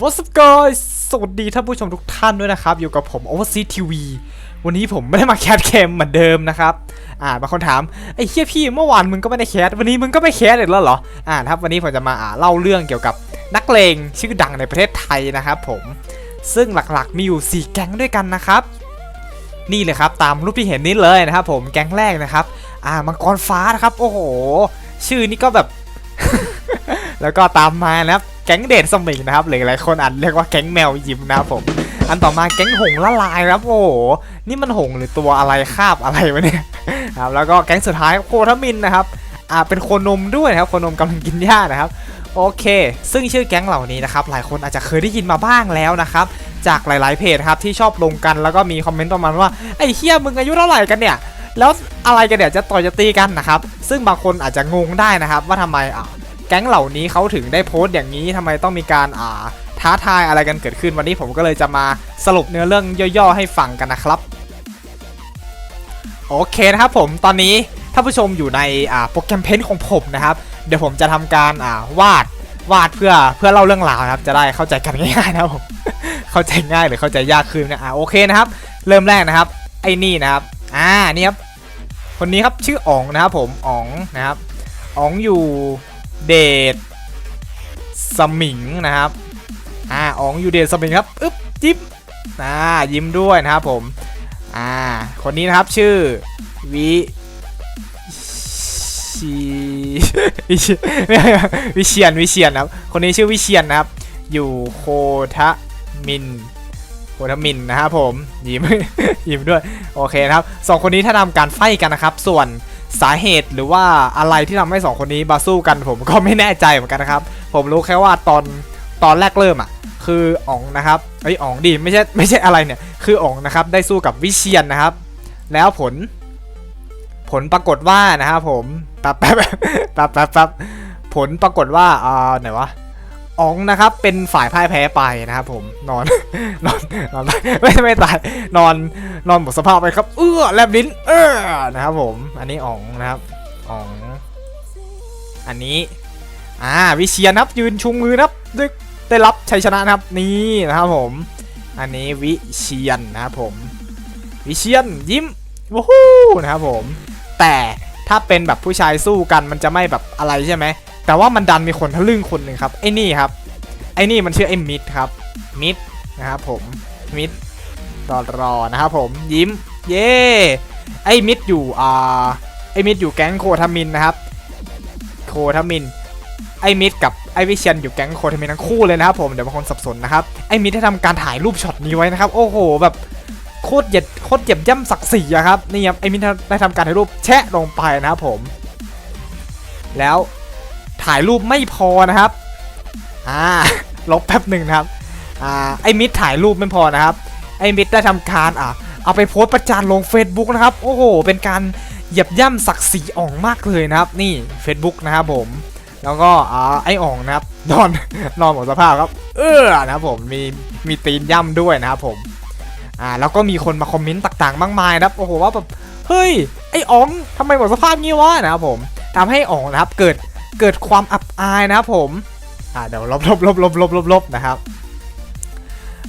what's up guys สวัสดีท่านผู้ชมทุกท่านด้วยนะครับ อยู่กับผม Overseas TV วันนี้ผมไม่ได้มาแคสเกมเหมือนเดิมนะครับ อ่าบางคนถาม ไอ้เฮียพี่เมื่อวานมึงก็ไม่ได้แคส วันนี้มึงก็ไม่แคสอีกแล้วเหรอ อ่าครับวันนี้ผมจะมาอ่าเล่าเรื่องเกี่ยวกับนักเลงชื่อดังในประเทศไทยนะครับผม ซึ่งหลักๆมีอยู่ 4 แก๊งด้วยกันนะครับ นี่เลยครับตามรูปที่เห็นนี้เลยนะครับผม แก๊งแรกนะครับ อ่ามังกรฟ้านะครับ โอ้โห ชื่อนี่ก็แบบ แล้วก็ตามมานะครับ แก๊งเดดสมิงนะครับหรือหลายคนอาจเรียกว่าแก๊งแมวยิ้มนะครับผมอันต่อมาแก๊งหงละลายครับโอ้โหนี่มันหงหรือตัวอะไรคาบอะไรวะเนี่ยครับแล้วก็แก๊งสุดท้ายโคทามินนะครับอ่าเป็นโคนมด้วยนะครับโคนมกำลังกินหญ้านะครับโอเค ซึ่งชื่อแก๊งเหล่านี้นะครับหลายคนอาจจะเคยได้ยินมาบ้างแล้วนะครับจากหลาย ๆเพจครับที่ชอบลงกันแล้วก็มีคอมเมนต์ประมาณว่าไอ้เฮียมึงอายุเท่าไหร่กันเนี่ยแล้วอะไรกันเนี่ยวจะต่อยจะตีกันนะครับ ซึ่งบางคนอาจจะงงได้นะครับ ว่าทำไมอ่า แก๊งเหล่านี้เขาถึงได้โพสต์อย่างนี้ทำไมต้องมีการอ่าท้าทายอะไรกันเกิดขึ้นวันนี้ผมก็เลยจะมาสรุปเนื้อเรื่องย่อๆให้ฟังกันนะครับ โอเคนะครับผมตอนนี้ท่านผู้ชมอยู่ในอ่าโปรแกรมเพนของผมนะครับ เดี๋ยวผมจะทำการอ่าวาดวาดเพื่อเพื่อเล่าเรื่องราวนะครับ จะได้เข้าใจกันง่ายๆนะครับผมเข้าใจง่ายหรือเข้าใจยากขึ้นนะอ่าโอเคนะครับ เริ่มแรกนะครับ ไอ้นี่นะครับอ่านี่ครับคนนี้ครับชื่ออ๋องนะครับผมอ๋องนะครับอ๋องอยู่ เดทสมิงนะครับอ่าอ๋องอยู่เดทสมิงครับอึ๊บจิ๊บอ่ายิ้มด้วยนะครับผมอ่าคนนี้นะครับชื่อวิชีวิเชียนวิเชียนครับ คนนี้ชื่อวิเชียนนะครับ อยู่โคทะมินโคทามินนะครับผมยิ้มยิ้มด้วยโอเคนะครับสองคนนี้ถ้าทำการไฟกันนะครับ ส่วน สาเหตุหรือว่าอะไรที่ทำให้สองคนนี้มาสู้กันผมก็ไม่แน่ใจเหมือนกันนะครับ ผมรู้แค่ว่าตอนตอนแรกเริ่มอะ คืออ๋องนะครับไอ้อ๋องดีไม่ใช่ไม่ใช่อะไรเนี่ย คืออ๋องนะครับได้สู้กับวิเชียนนะครับ แล้วผล ผลปรากฏว่านะครับผมแป๊บแป๊บแป๊บแป๊บแป๊บผลปรากฏว่าอ่าไหนวะ อ๋องนะครับเป็นฝ่ายพ่ายแพ้ไปนะครับผมนอนนอนนอนไม่ไม่ตายนอนนอนหมดสภาพไปครับ เอื้อแลบลิ้นเออนะครับผมอันนี้อ๋องนะครับอ๋องอันนี้อ่าวิเชียนครับยืนชูมือนะครับได้ได้รับชัยชนะนะครับนี่นะครับผม อันนี้วิเชียนนะครับผม วิเชียนยิ้มวู้ฮู้นะครับผม แต่ถ้าเป็นแบบผู้ชายสู้กันมันจะไม่แบบอะไรใช่ไหม แต่ว่ามันดันมีคนทะลึ่งคนหนึ่งครับไอ้นี่ครับไอ้นี่มันชื่อไอ้มิดครับมิดนะครับผมมิดรอรอนะครับผมยิ้มเย่ไอ้มิดอยู่อ่าไอ้มิดอยู่แก๊งโคทามินนะครับโคทามินไอ้มิดกับไอ้วิเชียนอยู่แก๊งโคทามินทั้งคู่เลยนะครับผมเดี๋ยวบางคนสับสนนะครับไอ้มิดได้ทำการถ่ายรูปช็อตนี้ไว้นะครับโอ้โหแบบโคตรเหยียดโคตรเหยียบย่ำศักดิ์ศรีอะครับนี่ครับไอ้มิดได้ทำการถ่ายรูปแชะลงไปนะครับผม แล้ว ถ่ายรูปไม่พอนะครับอ่าลบแป๊บหนึ่งนะครับอ่าไอ้มิดถ่ายรูปไม่พอนะครับ ไอ้มิดได้ทำการอ่าเอาไปโพสต์ประจานลง Facebook นะครับ โอ้โห เป็นการเหยียบย่ำศักดิ์ศรีอ่องมากเลยนะครับ นี่ Facebook นะครับผม แล้วก็อ่าไอ้อ่องนะครับนอนนอนหมดสภาพครับ เออนะครับผมมีมีตีนย่ำด้วยนะครับผมอ่าแล้วก็มีคนมาคอมเมนต์ต่างๆ มากมายนะครับโอ้โหว่าแบบเฮ้ยไอ้อ๋องทำไมหมดสภาพงี้วะนะครับผมทำให้อ๋องนะครับเกิด เกิดความอับอายนะครับผมอ่าเดี๋ยวลบลบลบลบลบลบลบนะครับ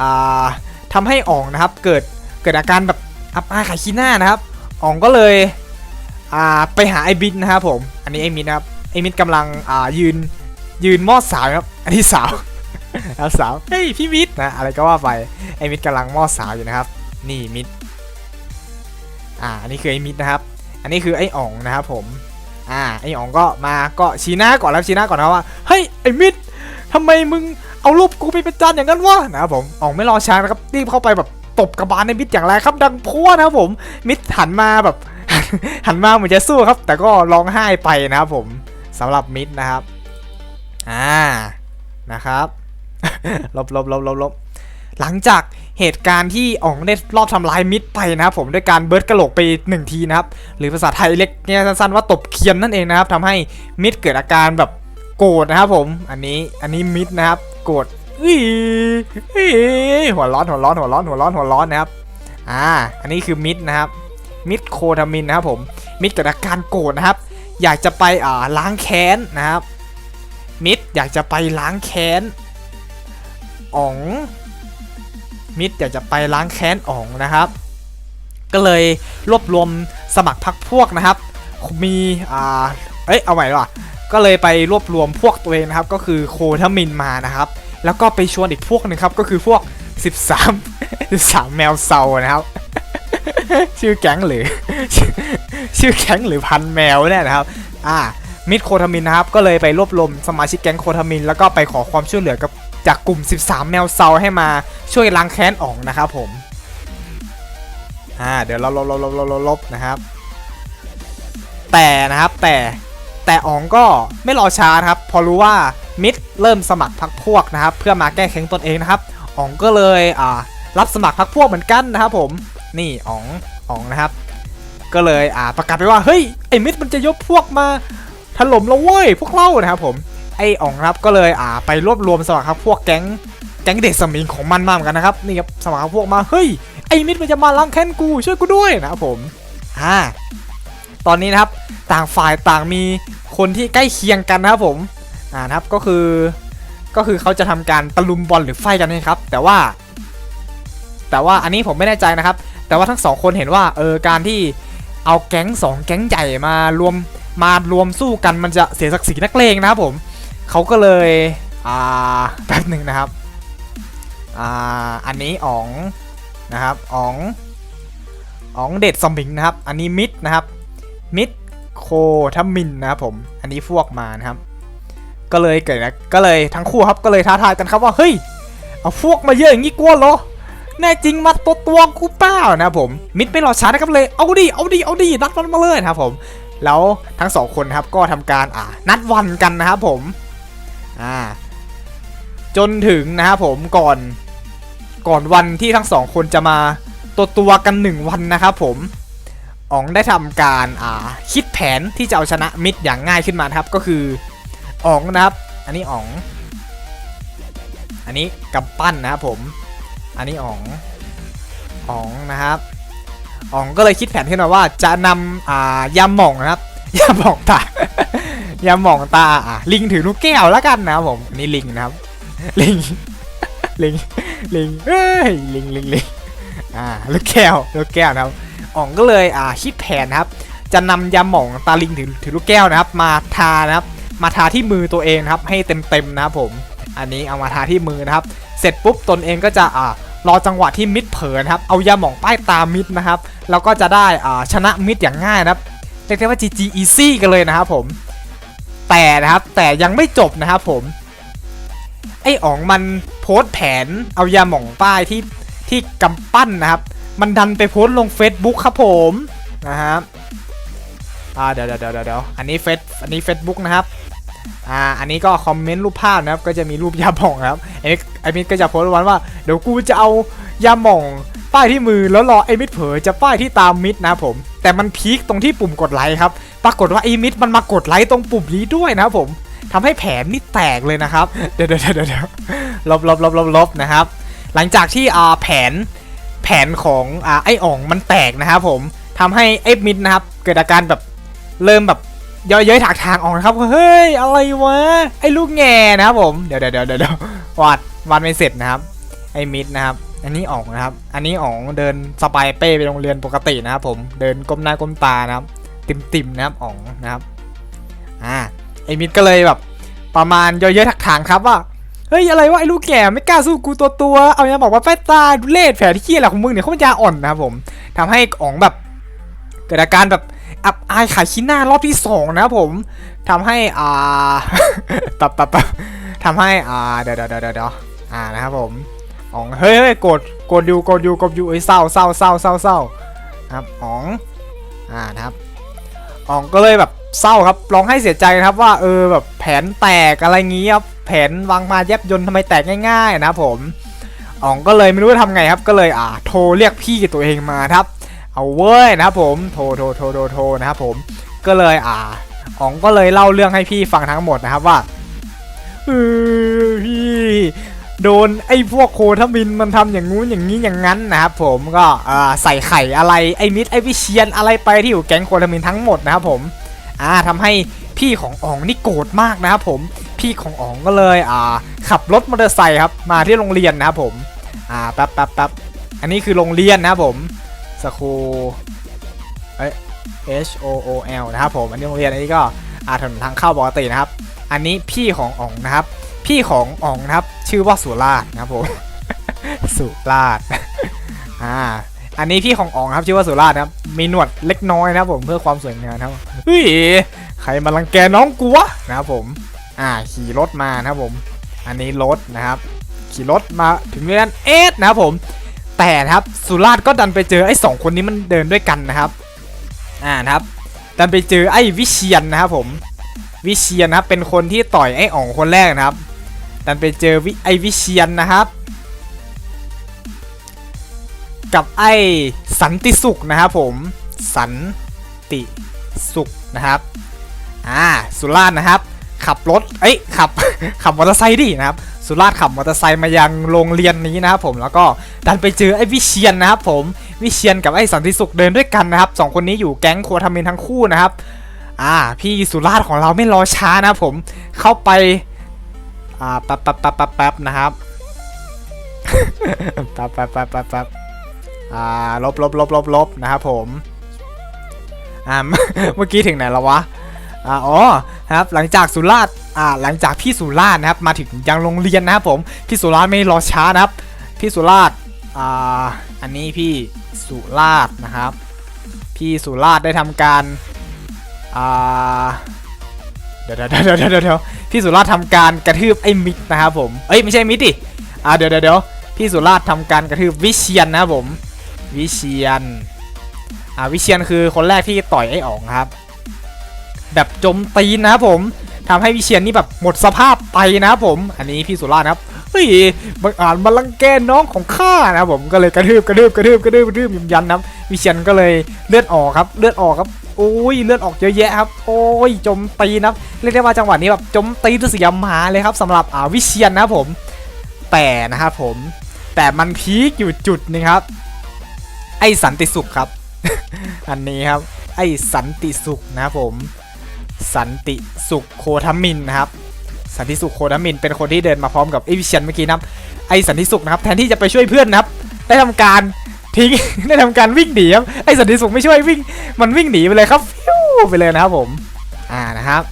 อ่าทำให้อ๋องนะครับเกิดเกิดอาการแบบอับอายขายขี้หน้านะครับอ๋องก็เลยอ่าไปหาไอ้บินนะครับผม อันนี้ไอ้มินนะครับไอ้มินกำลังอ่ายืนยืนมอดสาวครับ อันนี้สาวแล้วสาวเฮ้ยพี่มิดนะอะไรก็ว่าไปไอ้มิดกำลังมอดสาวอยู่นะครับ นี่มิดอ่าอันนี้คือไอ้มิดนะครับ อันนี้คือไอ้อ๋องนะครับผม อ่าไอ้อ๋องก็มาก็ชี้หน้าก่อนแล้วชี้หน้าก่อนนะว่าเฮ้ยไอ้มิดทำไมมึงเอารูปกูไปประจานอย่างนั้นวะนะครับผมอ๋องไม่รอช้านะครับรีบเข้าไปแบบตบกระบาลในมิดอย่างแรงครับ ดังพัวนะครับผมมิดหันมาแบบหันมาเหมือนจะสู้ครับ แต่ก็ร้องไห้ไปนะครับผมสำหรับมิดนะครับอ่านะครับลบลบลบลบลบหลังจาก เหตุการณ์ที่อ๋องได้รอบทำลายมิดไปนะครับผมด้วยการเบิร์ดกระโหลกไปหนึ่งทีนะครับหรือภาษาไทยเรียกเนี่ยสั้นๆว่าตบเคียนนั่นเองนะครับทำให้มิดเกิดอาการแบบโกรธนะครับผมอันนี้อันนี้มิดนะครับโกรธอีอีหัวร้อนหัวร้อนหัวร้อนหัวร้อนหัวร้อนนะครับอ่าอันนี้คือมิดนะครับมิดโคทามินนะครับผมมิดเกิดอาการโกรธนะครับ อยากจะไปอ่าล้างแค้นนะครับมิดอยากจะไปล้างแค้นอ๋อง มิดอยากจะไปล้างแค้นอ๋องนะครับ ก็เลยรวบรวมสมัครพรรคพวกนะครับ มีอ่าเอ้ยเอาใหม่ดีกว่าก็เลยไปรวบรวมพวกตัวเองนะครับ ก็คือโคทามินมานะครับ แล้วก็ไปชวนอีกพวกหนึ่งครับ ก็คือพวก 13 13 แมวเซานะครับ ชื่อแก๊งหรือชื่อชื่อแก๊งหรือพันแมวเนี่ยนะครับ อ่ามิดโคทามินนะครับ ก็เลยไปรวบรวมสมาชิกแก๊งโคทามิน แล้วก็ไปขอความช่วยเหลือกับ จากกลุ่ม 13 แมวเซาให้มาช่วยล้างแค้นอองนะครับผมอ่าเดี๋ยวเราลบลบลบลบลบลบนะครับ แต่นะครับแต่แต่อ๋องก็ไม่รอช้านะครับ พอรู้ว่ามิดเริ่มสมัครพักพวกนะครับ เพื่อมาแก้แค้นตนเองนะครับอ๋องก็เลยอ่ารับสมัครพักพวกเหมือนกันนะครับผมนี่อ๋องอ๋องนะครับ ก็เลยอ่าประกาศไปว่าเฮ้ยไอ้มิดมันจะยกพวกมาถล่มเราเว้ยพวกเรานะครับผม ไอ้อ๋องครับก็เลยอ่าไปรวบรวมสมัครพักพวกแก๊งแก๊งเด็กสมิงของมันมาเหมือนกันนะครับนี่ครับสมัครพรรคพวกมาเฮ้ยไอ้มิดมันจะมาล้างแค้นกูช่วยกูด้วยนะครับผมอ่าตอนนี้นะครับต่างฝ่ายต่างมีคนที่ใกล้เคียงกันนะครับผมอ่านะครับก็คือก็คือเขาจะทำการตะลุมบอลหรือไฟกันนะครับ แต่ว่า แต่ว่าอันนี้ผมไม่แน่ใจนะครับ แต่ว่าทั้งสองคนเห็นว่าเออการที่เอาแก๊งสองแก๊งใหญ่มารวมมารวมสู้กันมันจะเสียศักดิ์ศรีนักเลงนะครับผม เขาก็เลยอ่าแป๊บหนึ่งนะครับอ่าอันนี้อ๋องนะครับอ๋องอ๋องเด็ดสมิงนะครับ อันนี้มิดนะครับมิดโคทัมมินนะครับผมอันนี้พวกมานะครับ ก็เลยเกิดนะก็เลยทั้งคู่ครับก็เลยท้าทายกันครับว่าเฮ้ยเอาพวกมาเยอะอย่างนี้กลัวเหรอแน่จริงมาตัวตัวกูเปล่านะครับผมมิดไม่รอช้านะครับเลยเอาดิเอาดิเอาดินัดวันมาเลยนะครับผม แล้วทั้งสองคนนะครับก็ทำการอ่านัดวันกันนะครับผม อ่าจนถึงนะครับผมก่อนก่อนวันที่ทั้งสองคนจะมาตัวตัวกันหนึ่งวันนะครับผมอ๋องได้ทำการอ่าคิดแผนที่จะเอาชนะมิดอย่างง่ายขึ้นมาครับก็คืออ๋องนะครับ อันนี้อ๋อง อันนี้กำปั้นนะครับผม อันนี้อ๋องอ๋องนะครับอ๋องก็เลยคิดแผนขึ้นมาว่าจะนำอ่ายาหม่องนะครับยาหม่องตา ยาหมองตาอะลิงถือลูกแก้วแล้วกันนะครับผมนี่ลิงนะครับ ลิง ลิง ลิงเอ้ยลิงลิงลิงอ่าลูกแก้วลูกแก้วนะครับอ๋องก็เลยอ่าคิดแผนนะครับ จะนำยาหมองตาลิงถือถือลูกแก้วนะครับ มาทานะครับ มาทาที่มือตัวเองครับ ให้เต็มๆนะครับผม อันนี้เอามาทาที่มือนะครับ เสร็จปุ๊บตนเองก็จะอ่ารอจังหวะที่มิดเผลอนะครับเอายาหมองป้ายตามิดนะครับแล้วก็จะได้อ่าชนะมิดอย่างง่ายนะครับเรียกได้ว่า GG easy กันเลยนะครับผม แต่นะครับ แต่ยังไม่จบนะครับผม ไอ้อ๋องมันโพสต์แผนเอายาหม่องป้ายที่ที่กำปั้นนะครับ มันดันไปโพสต์ลง Facebook ครับผมนะครับอ่าเดี๋ยวเดี๋ยวเดี๋ยวเดี๋ยวอันนี้เฟซอันนี้ Facebook นะครับอ่าอันนี้ก็คอมเมนต์รูปภาพนะครับ ก็จะมีรูปยาหม่องครับไอ้มิดไอ้มิดก็จะโพสต์วันว่าเดี๋ยวกูจะเอายาหม่องป้ายที่มือแล้วรอไอ้มิดเผลอจะป้ายที่ตามมิดนะผม แต่มันพีคตรงที่ปุ่มกดไลค์ครับ ปรากฏว่าไอ้มิดมันมากดไลค์ตรงปุ่มนี้ด้วยนะครับผมทำให้แผนนี่แตกเลยนะครับ เดี๋ยวเดี๋ยวเดี๋ยวลบลบลบลบลบนะครับ หลังจากที่อ่าแผนแผนของอ่าไอ้อ่องมันแตกนะครับผมทำให้ไอ้มิดนะครับ เกิดอาการแบบเริ่มแบบย้อยๆถากทางออกนะครับ เฮ้ย อะไรวะ ไอ้ลูกแง่นะครับผม เดี๋ยวเดี๋ยวเดี๋ยวเดี๋ยววาดวาดไม่เสร็จนะครับ ไอ้มิดนะครับ อันนี้อ่องนะครับ อันนี้อ่องเดินสบายเป้ไปโรงเรียนปกตินะครับผม เดินก้มหน้าก้มตานะครับ ติ่มๆนะครับอ๋องนะครับอ่าไอมิดก็เลยแบบ ประมาณเยอะๆถักถางครับว่าเฮ้ยอะไรวะไอ้ลูกแก่ไม่กล้าสู้กูตัวตัวเอาเนี่ยบอกว่าแป้ตาดูเล่แผลที่เคี้ยอะไรของมึงเนี่ยเขามันยาอ่อนนะครับผมทำให้อ๋องแบบเกิดอาการแบบอับอายขายขี้หน้ารอบที่สองนะครับผมทำให้อ่าตับตับตับทำให้อ่าเดี๋ยวเดี๋ยวเดี๋ยวเดี๋ยวอ่านะครับผมอ๋องเฮ้ยเฮ้ยโกรธโกรธอยู่โกรธอยู่โกรธอยู่ไอ้ยเศร้าเศร้าเศร้าเศร้าเศร้าครับอ๋องอ่านะครับ อ๋องก็เลยแบบเศร้าครับร้องให้เสียใจครับว่าเออแบบแผนแตกอะไรงี้ครับแผนวางมาแยบยนทำไมแตกง่ายๆนะผมอ๋องก็เลยไม่รู้จะทำไงครับ ก็เลยอ่าโทรเรียกพี่ตัวเองมาครับ เอาเว้ยนะครับผมโทรโทรโทรโทรโทรนะครับผมก็เลยอ่าอ๋องก็เลยเล่าเรื่องให้พี่ฟังทั้งหมดนะครับว่าเออ โดนไอ้พวกโคทมินมันทำอย่างงู้นอย่างนี้อย่างนั้นนะครับผมก็ใส่ไข่อะไรไอ้มิดไอ้วิเชียนอะไรไปที่อยู่แก๊งโคทมินทั้งหมดนะครับผมอ่าทำให้พี่ของอ๋องนี่โกรธมากนะครับผมพี่ของอ๋องก็เลยอ่าขับรถมอเตอร์ไซค์ครับมาที่โรงเรียนนะครับผมอ่าแป๊บแป๊บแป๊บอันนี้คือโรงเรียนนะครับผมสคูเอ้ย H O O L นะครับผมอันนี้โรงเรียนอันนี้ก็อาถนนทางเข้าปกตินะครับ อันนี้พี่ของอ๋องนะครับ พี่ของอ๋องนะครับ ชื่อว่าสุราษฎร์นะครับผมสุราษฎร์อ่าอันนี้พี่ของอ๋องครับชื่อว่าสุราษฎร์นะครับมีหนวดเล็กน้อยนะครับผมเพื่อความสวยงามครับเฮ้ยใครมารังแกน้องกูวะนะครับผม อ่าขี่รถมานะครับผม อันนี้รถนะครับ ขี่รถมาถึงเรียนเอสนะครับผม แต่ครับสุราษฎร์ก็ดันไปเจอไอ้สองคนนี้มันเดินด้วยกันนะครับอ่านะครับดันไปเจอไอ้วิเชียนนะครับผม วิเชียนนะครับเป็นคนที่ต่อยไอ้อ๋องคนแรกนะครับ ดันไปเจอวิไอ้วิเชียนนะครับ กับไอ้สันติสุขนะครับผม สันติสุขนะครับอ่าสุราษนะครับ ขับรถเอ้ยขับขับมอเตอร์ไซค์ดินะครับ สุราษขับมอเตอร์ไซค์มายังโรงเรียนนี้นะครับผมแล้วก็ดันไปเจอไอ้วิเชียนนะครับผมวิเชียนกับไอ้สันติสุขเดินด้วยกันนะครับสองคนนี้อยู่แก๊งโคทามินทั้งคู่นะครับอ่าพี่สุราษของเราไม่รอช้านะครับผมเข้าไป อ่าแป๊บแป๊บแป๊บแป๊บแป๊บนะครับแป๊บแป๊บแป๊บแป๊บแป๊บอ่าลบลบลบลบลบนะครับผมอ่าเมื่อกี้ถึงไหนแล้ววะอ่าอ๋อครับหลังจากสุราษฎร์อ่าหลังจากพี่สุราษฎร์นะครับมาถึงยังโรงเรียนนะครับผมพี่สุราษฎร์ไม่รอช้านะครับพี่สุราษฎร์อ่าอันนี้พี่สุราษฎร์นะครับ พี่สุราษฎร์ได้ทำการอ่า ดี๋ยวเดี๋ยวเดี๋ยวเดี๋ยวพี่สุราษฎร์ทำการกระทืบไอ้มิดนะครับผมเอ้ยไม่ใช่มิดดิอ่าเดี๋ยวเดี๋ยวพี่สุราษฎร์ทำการกระทืบวิเชียนนะครับผม วิเชียนอ่าวิเชียนคือคนแรกที่ต่อยไอ้อ๋องครับ แบบจมตีนนะครับผมทำให้วิเชียนนี่แบบหมดสภาพไปนะครับผม อันนี้พี่สุราครับเฮ้ยบังอาจมาลังแกน้องของข้านะครับผมก็เลยกระทืบกระทืบกระทืบกระทืบกระทืบยิมยันนะครับวิเชียนก็เลยเลือดออกครับ เลือดออกครับ อ้ยเลือดออกเยอะแยะครับ โอ้ยจมตีนะครับเรียกได้ว่าจังหวะนี้แบบจมตีด้วยเสียมหาเลยครับสำหรับอ่าวิเชียนนะครับผม แต่นะครับผม แต่มันพีคอยู่จุดนึงครับ ไอสันติสุขครับ อันนี้ครับ ไอสันติสุขนะครับผม สันติสุขโคทามินนะครับสันติสุขโคทามินเป็นคนที่เดินมาพร้อมกับไอวิเชียนเมื่อกี้นะครับไอสันติสุขนะครับแทนที่จะไปช่วยเพื่อนนะครับ ได้ทำการ ทิ้ง ได้ทำการวิ่งหนีครับไอสันติสุขไม่ช่วยวิ่งมันวิ่งหนีไปเลยครับฟิวไปเลยนะครับผมอ่านะครับ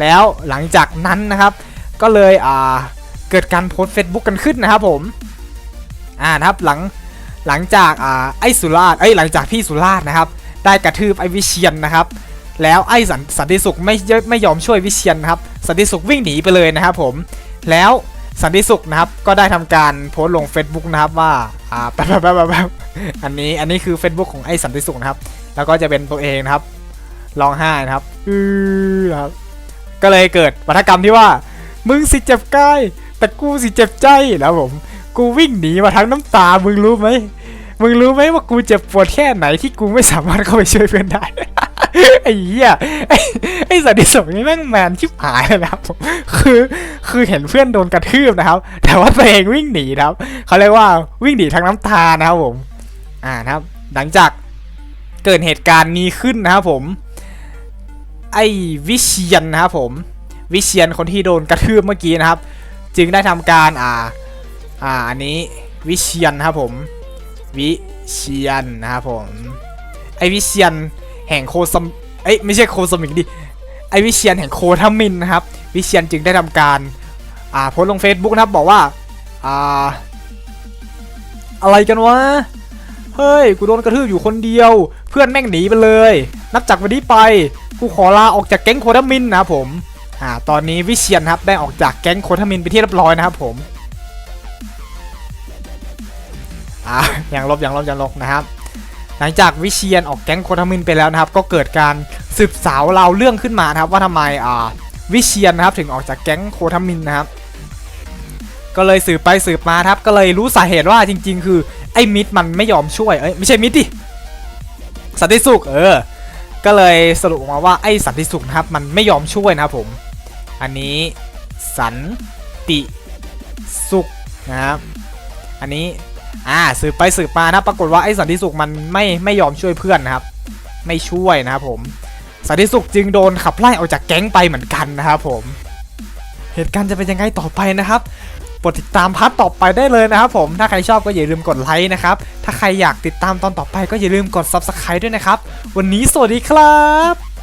แล้วหลังจากนั้นนะครับ ก็เลยอ่าเกิดการโพสต์ Facebook กันขึ้นนะครับผมอ่านะครับหลังหลังจากอ่าไอสุราษฎร์เอ้ยหลังจากพี่สุราษฎร์นะครับ ได้กระทืบไอวิเชียนนะครับ แล้วไอสันสันติสุขไม่ไม่ยอมช่วยวิเชียนนะครับสันติสุขวิ่งหนีไปเลยนะครับผมแล้ว สันติสุขนะครับ ก็ได้ทำการโพสต์ลง Facebook นะครับว่าอ่าแป๊บแป๊บแป๊บอันนี้อันนี้คือ Facebook ของไอ้สันติสุขนะครับ แล้วก็จะเป็นตัวเองนะครับร้องไห้นะครับอือครับ ก็เลยเกิดวัฒกรรมที่ว่า มึงสิเจ็บกายแต่กูสิเจ็บใจแล้วผม กูวิ่งหนีมาทั้งน้ำตา มึงรู้ไหมมึงรู้ไหมว่ากูเจ็บปวดแค่ไหนที่กูไม่สามารถเข้าไปช่วยเพื่อนได้ ไอ้เหี้ยไอ้ไอ้สันติสนี่แม่งแมนชิบหายเลยนะครับผมคือคือเห็นเพื่อนโดนกระทืบนะครับ แต่ว่าตัวเองวิ่งหนีนะครับเขาเรียกว่าวิ่งหนีทั้งน้ำตานะครับผม อ่านะครับ หลังจากเกิดเหตุการณ์นี้ขึ้นนะครับผม ไอ้วิเชียนนะครับผม วิเชียนคนที่โดนกระทืบเมื่อกี้นะครับ จึงได้ทำการอ่า อ่าอันนี้วิเชียนนะครับผม วิเชียนนะครับผม ไอวิเชียน แห่งโคสมเอ้ยไม่ใช่โคสมิกดิไอวิเชียนแห่งโคทามินนะครับ วิเชียนจึงได้ทำการอ่าโพสลง Facebook นะครับบอกว่าอ่าอะไรกันวะเฮ้ย กูโดนกระทืบอยู่คนเดียว เพื่อนแม่งหนีไปเลย นับจากวันนี้ไป กูขอลาออกจากแก๊งโคทามินนะครับผมอ่าตอนนี้วิเชียนครับได้ออกจากแก๊งโคทามินไปที่เรียบร้อยนะครับผมอ่ายังลบอยังลบอยังลบนะครับ ลังจากวิเชียนออกแก๊งโคทามินไปแล้วนะครับ ก็เกิดการสืบสาวเราวเรื่องขึ้นมานะครับ ว่าทำไมอ่าวิเชียนนะครับถึงออกจากแก๊งโคทามินนะครับ ก็เลยสืบไปสืบมาครับ ก็เลยรู้สาเหตุว่าจริง ๆ คือไอ้มิดมันไม่ยอมช่วยเอ้ยไม่ใช่มิดดิสันติสุขเออ ก็เลยสรุปออกมาว่าไอ้สันติสุขนะครับ มันไม่ยอมช่วยนะครับผม อันนี้สันติสุขนะครับ อันนี้ อ่าสืบไปสืบมานะปรากฏว่าไอ้สันติสุขมันไม่ไม่ยอมช่วยเพื่อนนะครับ ไม่ช่วยนะครับผมสันติสุขจึงโดนขับไล่ออกจากแก๊งไปเหมือนกันนะครับผม เหตุการณ์จะเป็นยังไงต่อไปนะครับโปรดติดตามพาร์ทต่อไปได้เลยนะครับผม ถ้าใครชอบก็อย่าลืมกดไลค์นะครับ ถ้าใครอยากติดตามตอนต่อไปก็อย่าลืมกด Subscribe ด้วยนะครับ วันนี้สวัสดีครับ